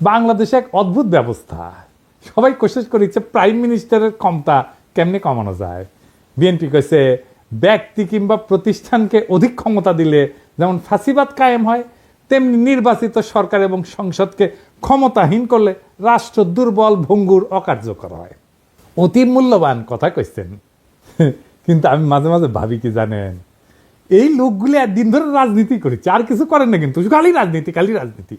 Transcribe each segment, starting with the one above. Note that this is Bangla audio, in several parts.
বাংলাদেশে এক অদ্ভুত ব্যবস্থা। সবাই কোशिশ করেছে প্রাইম মিনিস্টারের ক্ষমতা কেমনে কমানো যায়? বিএনপি কইছে, ব্যক্তি কিংবা প্রতিষ্ঠানকে অধিক ক্ষমতা দিলে যেমন ফাঁসিবাদ কায়েম হয়, তেমনি নির্বাচিত সরকার এবং সংসদকে ক্ষমতাহীন করলে রাষ্ট্র দুর্বল, ভঙ্গুর, অকার্যকর হয়। অতি মূল্যবান কথা কইছেন। কিন্তু আমি মাঝে মাঝে ভাবি কি জানেন, এই লোকগুলি একদিন ধরে রাজনীতি করেছে, আর কিছু করেন না কিন্তু, খালি রাজনীতি খালি রাজনীতি।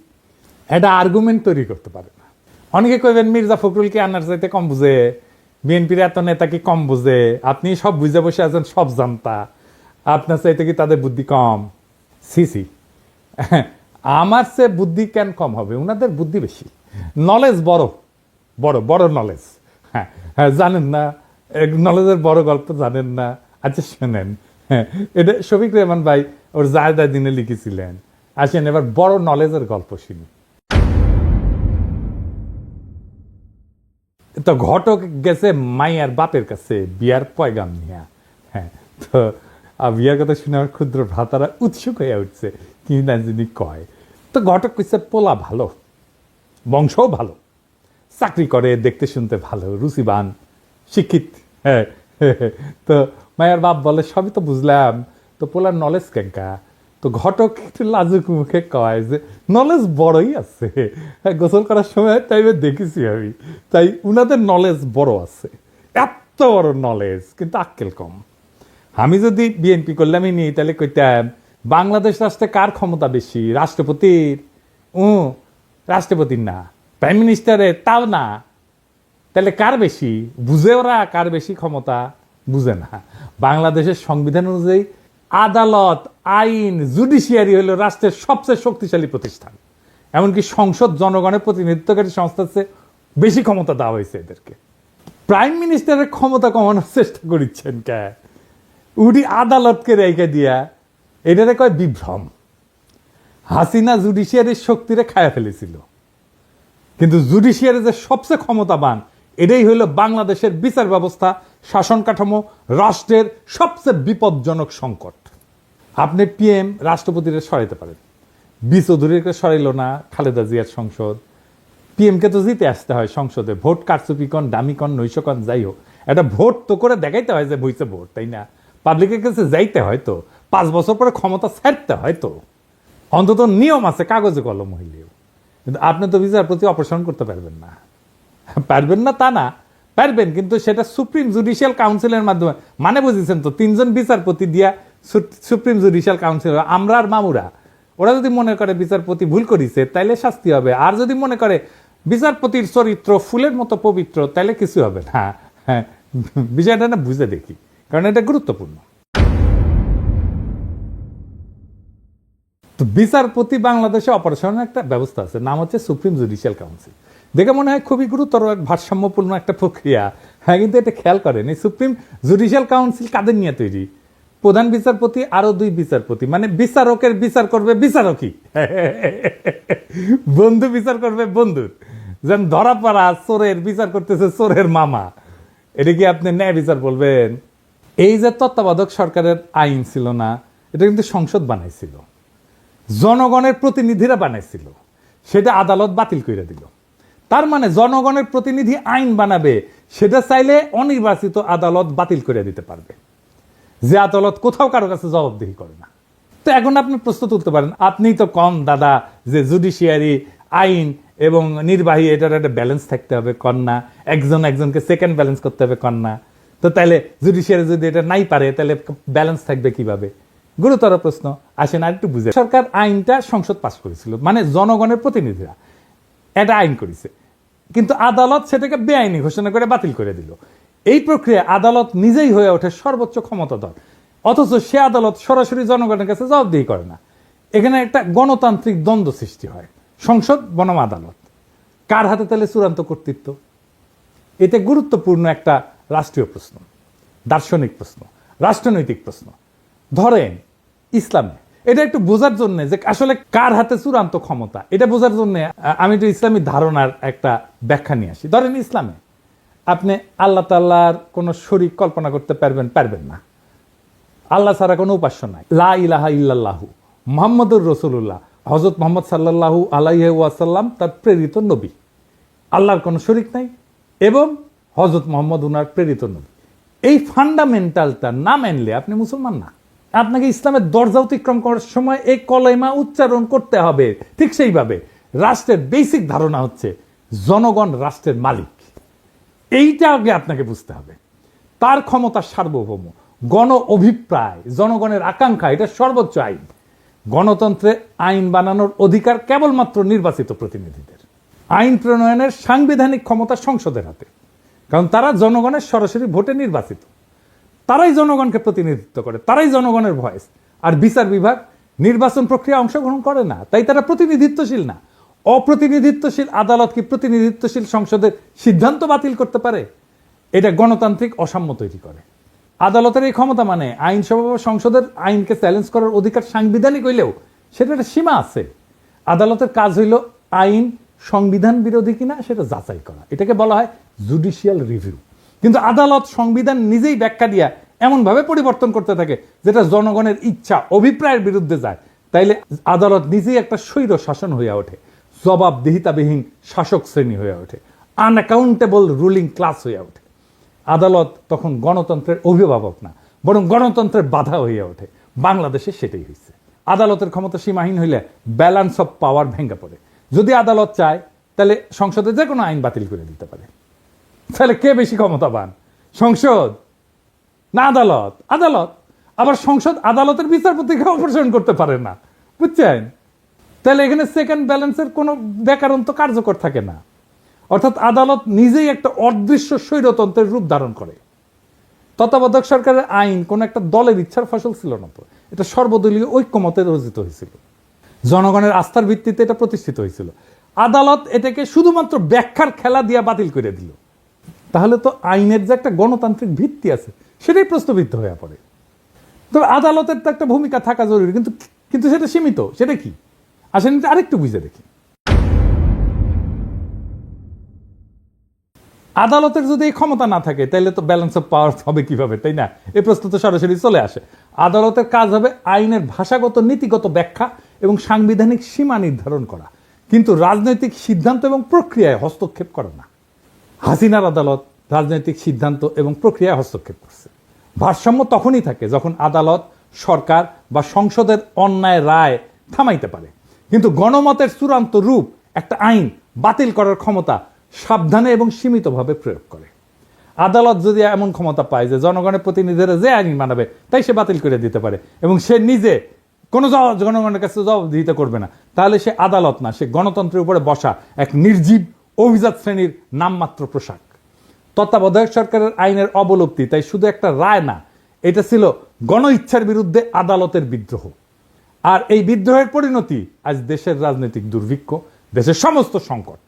একটা আর্গুমেন্ট তৈরি করতে পারে না। অনেকে কইবেন, মির্জা ফখরুলকে আনার চাইতে কম বুঝে, বিএনপির এত নেতা কি কম বুঝে, আপনি সব বুঝে বসে আছেন, সব জানতা, আপনার চাইতে কি তাদের বুদ্ধি কম? C C. আমার সে বুদ্ধি কেন কম হবে? ওনাদের বুদ্ধি বেশি। নলেজ বড় বড় বড় নলেজ হ্যাঁ হ্যাঁ জানেন না নলেজের বড় গল্প জানেন না। আচ্ছা শোনেন। এটা শফিক রহমান ভাই ওর জায়দা দিনে লিখেছিলেন। আসেন, এবার বড় নলেজের গল্প শুনি। তো ঘটক গেছে মাইয়ার বাপের কাছে বিয়ার পয়গাম নিয়া। হ্যাঁ তো আহ, বিয়ার কথা শুনে আমার ক্ষুদ্র ভ্রাতারা উৎসুক হয়ে উঠছে কি না যিনি কয়। তো ঘটক কইছে পোলা ভালো বংশও ভালো চাকরি করে দেখতে শুনতে ভালো রুচিবান শিক্ষিত হ্যাঁ। তো মায়ের বাপ বলে সবই তো বুঝলাম তো পোলার নলেজ কেঙ্কা? তো ঘটক একটু লাজুক মুখে কয় যে নলেজ বড়ই আছে। হ্যাঁ, গোসল করার সময় তাই দেখেছি আমি। তাই উনাদের নলেজ বড় আছে। এত বড় নলেজ কিন্তু আক্কেল কম। আমি যদি বিএনপি করলামই নিই তাহলে কইতাম বাংলাদেশ রাষ্ট্রে কার ক্ষমতা বেশি? রাষ্ট্রপতির? ও রাষ্ট্রপতির না। প্রাইম মিনিস্টারের তাও না। তাহলে কার বেশি? বুঝে ওরা কার বেশি ক্ষমতা? বুঝে না। বাংলাদেশের সংবিধান অনুযায়ী আদালত, আইন, জুডিশিয়ারি হলো রাষ্ট্রের সবচেয়ে শক্তিশালী প্রতিষ্ঠান। এমনকি সংসদ, জনগণের প্রতিনিধিত্বকারী সংস্থার চেয়ে বেশি ক্ষমতা দেওয়া হয়েছে এদেরকে। প্রাইম মিনিস্টারের ক্ষমতা কমানোর চেষ্টা করিচ্ছেন কে? উডি আদালতকে রেখে দিয়া এটারে কয় বিভ্রম। হাসিনা জুডিশিয়ারির শক্তিরে খায়া ফেলেছিল। কিন্তু জুডিশিয়ারি যে সবচেয়ে ক্ষমতাবান এটাই হইল বাংলাদেশের বিচার ব্যবস্থা, শাসন কাঠামো, রাষ্ট্রের সবচেয়ে বিপজ্জনক সংকট। আপনি পিএম রাষ্ট্রপতিরে সরাইতে পারেন। বি চৌধুরীকে সরাইল না, খালেদা জিয়ার সংসদ। পিএমকে তো জিতে আসতে হয় সংসদে। ভোট কারচুপিকন দামিকন নৈশকন যাই হোক। একটা ভোট তো করে দেখাইতে হয় যে বইছে ভোট, তাই না? পাবলিকের কাছে যাইতে হয় তো। পাঁচ বছর পরে ক্ষমতা ছাড়তে হয় তো। অন্তত নিয়ম আছে, কাগজে কলম হইলেও। কিন্তু আপনি তো বিচারপতি অপসারণ করতে পারবেন না। পারবেন না তা না। পারবেন, কিন্তু সেটা সুপ্রিম জুডিশিয়াল কাউন্সিলের মাধ্যমে। মানে বুঝেছেন তো, তিনজন বিচারপতি দিয়া সুপ্রিম জুডিশিয়াল কাউন্সিল আমরা আর মামুরা। ওরা যদি মনে করে বিচারপতি ভুল করিছে, তাইলে শাস্তি হবে। আর যদি মনে করে বিচারপতির চরিত্র ফুলের মতো পবিত্র, তাইলে কিছু হবে না। হ্যাঁ বিষয়টা না বুঝে দেখি, কারণ এটা গুরুত্বপূর্ণ। তো বিচারপতি বাংলাদেশে অপারেশনের একটা ব্যবস্থা আছে, নাম হচ্ছে সুপ্রিম জুডিশিয়াল কাউন্সিল দেখে মনে হয় খুবই গুরুতর এক ভারসাম্যপূর্ণ একটা প্রক্রিয়া। হ্যাঁ কিন্তু এটা খেয়াল করেন, এই সুপ্রিম জুডিশিয়াল কাউন্সিল কাদের নিয়ে তৈরি? প্রধান বিচারপতি আরও দুই বিচারপতি মানে বিচারকের বিচার করবে বিচারকই। বন্ধু বিচার করবে বন্ধুর যেন ধরা পড়া চোরের বিচার করতেছে চোরের মামা। এটা কি আপনি ন্যায় বিচার বলবেন? এই যে তত্ত্বাবধায়ক সরকারের আইন ছিল না, এটা কিন্তু সংসদ বানাইছিল। জনগণের প্রতিনিধিরা বানাইছিল। সেটা আদালত বাতিল করে দিল। তার মানে জনগণের প্রতিনিধি আইন বানাবে, সেটা চাইলে অনির্বাচিত আদালত বাতিল করে দিতে পারবে। যে আদালত কোথাও কারও কাছে জবাবদিহি করে না। তো এখন আপনি প্রশ্ন তুলতে পারেন আপনিই তো কম দাদা, যে জুডিশিয়ারি আইন এবং নির্বাহী, এটার একটা ব্যালেন্স থাকতে হবে, কন্যা, একজন একজনকে সেকেন্ড ব্যালেন্স করতে হবে, কন্যা। তো তাহলে জুডিশিয়ারি যদি এটা নাই পারে, তাহলে ব্যালেন্স থাকবে কীভাবে? গুরুতর প্রশ্ন, আসেন আর একটু বুঝে। সরকার আইনটা সংসদ পাশ করেছিল মানে জনগণের প্রতিনিধিরা, এটা আইন করেছে। কিন্তু আদালত সেটাকে বেআইনি ঘোষণা করে বাতিল করে দিল। এই প্রক্রিয়া আদালত নিজেই হয়ে ওঠে সর্বোচ্চ ক্ষমতাধর। অথচ সে আদালত সরাসরি জনগণের কাছে জবাবদিহি করে না। এখানে একটা গণতান্ত্রিক দ্বন্দ্ব সৃষ্টি হয়। সংসদ বনাম আদালত। কার হাতে তাহলে চূড়ান্ত কর্তৃত্ব? এতে গুরুত্বপূর্ণ একটা রাষ্ট্রীয় প্রশ্ন, দার্শনিক প্রশ্ন, রাষ্ট্রনৈতিক প্রশ্ন। ধরেন ইসলামে এটা একটু বোঝার জন্য যে আসলে কার হাতে চূড়ান্ত ক্ষমতা? এটা বোঝার জন্য আমি একটু ইসলামী ধারণার একটা ব্যাখ্যা নিয়ে আসি। ধরেন ইসলামে আপনি আল্লাহ তাল্লাহর কোনো শরীর কল্পনা করতে পারবেন পারবেন না। আল্লাহ ছাড়া কোনো উপাস্য নাই। লা ইলাহা ইল্লাল্লাহু মোহাম্মদুর রসুল্লাহ হজরত মোহাম্মদ সাল্লাল্লাহু আলাইহি ওয়াসাল্লাম তার প্রেরিত নবী। আল্লাহর কোনো শরিক নাই এবং হজরত মোহাম্মদ উনার প্রেরিত নবী। এই ফান্ডামেন্টালটা না মানলে আপনি মুসলমান না। আপনাকে ইসলামের দরজা অতিক্রম করার সময় এই কলেমা উচ্চারণ করতে হবে। ঠিক সেইভাবে রাষ্ট্রের বেসিক ধারণা হচ্ছে জনগণ রাষ্ট্রের মালিক। এইটা আগে আপনাকে বুঝতে হবে। তার ক্ষমতা সার্বভৌম। গণ অভিপ্রায়, জনগণের আকাঙ্ক্ষা, এটা সর্বোচ্চ আইন। গণতন্ত্রে আইন বানানোর অধিকার কেবলমাত্র নির্বাচিত প্রতিনিধিদের। আইন প্রণয়নের সাংবিধানিক ক্ষমতা সংসদের হাতে। কারণ তারা জনগণের সরাসরি ভোটে নির্বাচিত। তারাই জনগণকে প্রতিনিধিত্ব করে, তারাই জনগণের ভয়েস আর বিচার বিভাগ নির্বাচন প্রক্রিয়া অংশগ্রহণ করে না, তাই তারা প্রতিনিধিত্বশীল না। অপ্রতিনিধিত্বশীল আদালত কি প্রতিনিধিত্বশীল সংসদের সিদ্ধান্ত বাতিল করতে পারে? এটা গণতান্ত্রিক অসাম্য তৈরি করে। আদালতের এই ক্ষমতা মানে আইনসভা বা সংসদের আইনকে চ্যালেঞ্জ করার অধিকার সাংবিধানিক হইলেও সেটা একটা সীমা আছে। আদালতের কাজ হইল আইন সংবিধান বিরোধী কিনা সেটা যাচাই করা। এটাকে বলা হয় জুডিশিয়াল রিভিউ কিন্তু আদালত সংবিধান নিজেই ব্যাখ্যা দিয়া এমনভাবে পরিবর্তন করতে থাকে, যেটা জনগণের ইচ্ছা, অভিপ্রায়ের বিরুদ্ধে যায়। তাইলে আদালত নিজেই একটা স্বৈর শাসন হইয়া ওঠে, জবাবদিহিতাবিহীন শাসক শ্রেণি হয়ে ওঠে আনঅ্যাকাউন্টেবল রুলিং ক্লাস হইয়া ওঠে। আদালত তখন গণতন্ত্রের অভিভাবক না, বরং গণতন্ত্রের বাধা হইয়া ওঠে। বাংলাদেশে সেটাই হয়েছে আদালতের ক্ষমতা সীমাহীন হইলে ব্যালেন্স অফ পাওয়ার ভেঙে পড়ে। যদি আদালত চায় তাহলে সংসদে যে কোনো আইন বাতিল করে দিতে পারে। তাহলে কে বেশি ক্ষমতাবান? সংসদ না আদালত? আদালত? আবার সংসদ আদালতের বিচারপতিকে অপসারণ করতে পারে না, বুঝছেন? তাহলে এখানে সেকেন্ড ব্যালেন্সের কোনো ব্যাকরণ তো কার্যকর থাকে না। অর্থাৎ আদালত নিজেই একটা অদৃশ্য স্বৈরতন্ত্রের রূপ ধারণ করে। তত্ত্বাবধায়ক সরকারের আইন কোন একটা দলের ইচ্ছার ফসল ছিল না তো। এটা সর্বদলীয় ঐক্যমতে রচিত হয়েছিল। জনগণের আস্থার ভিত্তিতে এটা প্রতিষ্ঠিত হয়েছিল। আদালত এটাকে শুধুমাত্র ব্যাখ্যার খেলা দিয়া বাতিল করে দিল। তাহলে তো আইনের যে একটা গণতান্ত্রিক ভিত্তি আছে, সেটাই প্রশ্নবিদ্ধ হয়ে পড়ে। তবে আদালতের তো একটা ভূমিকা থাকা জরুরি, কিন্তু কিন্তু সেটা সীমিত, সেটা কি? আসেন আরেকটু বুঝে দেখি। আদালতের যদি এই ক্ষমতা না থাকে তাহলে তো ব্যালেন্স অফ পাওয়ার হবে কীভাবে, তাই না? এই প্রশ্ন তো সরাসরি চলে আসে। আদালতের কাজ হবে আইনের ভাষাগত, নীতিগত ব্যাখ্যা এবং সাংবিধানিক সীমা নির্ধারণ করা। কিন্তু রাজনৈতিক সিদ্ধান্ত এবং প্রক্রিয়ায় হস্তক্ষেপ করে না। হাসিনার আদালত রাজনৈতিক সিদ্ধান্ত এবং প্রক্রিয়ায় হস্তক্ষেপ করছে। ভারসাম্য তখনই থাকে যখন আদালত, সরকার বা সংসদের অন্যায় রায় থামাইতে পারে। কিন্তু গণমতের চূড়ান্ত রূপ একটা আইন বাতিল করার ক্ষমতা সাবধানে এবং সীমিতভাবে প্রয়োগ করে। আদালত যদি এমন ক্ষমতা পায় যে জনগণের প্রতিনিধিরা যে আইন মানাবে তাই সে বাতিল করে দিতে পারে এবং সে নিজে কোনো জনগণের কাছে জবাবদিহিতা করবে না, তাহলে সে আদালত না, সে গণতন্ত্রের উপরে বসা এক নির্জীব অভিজাত শ্রেণির নামমাত্র পোশাক। তত্ত্বাবধায়ক সরকারের আইনের অবলব্ধি তাই শুধু একটা রায় না, এটা ছিল গণ ইচ্ছার বিরুদ্ধে আদালতের বিদ্রোহ। আর এই বিদ্রোহের পরিণতি আজ দেশের রাজনৈতিক দুর্ভিক্ষ, দেশের সমস্ত সংকট।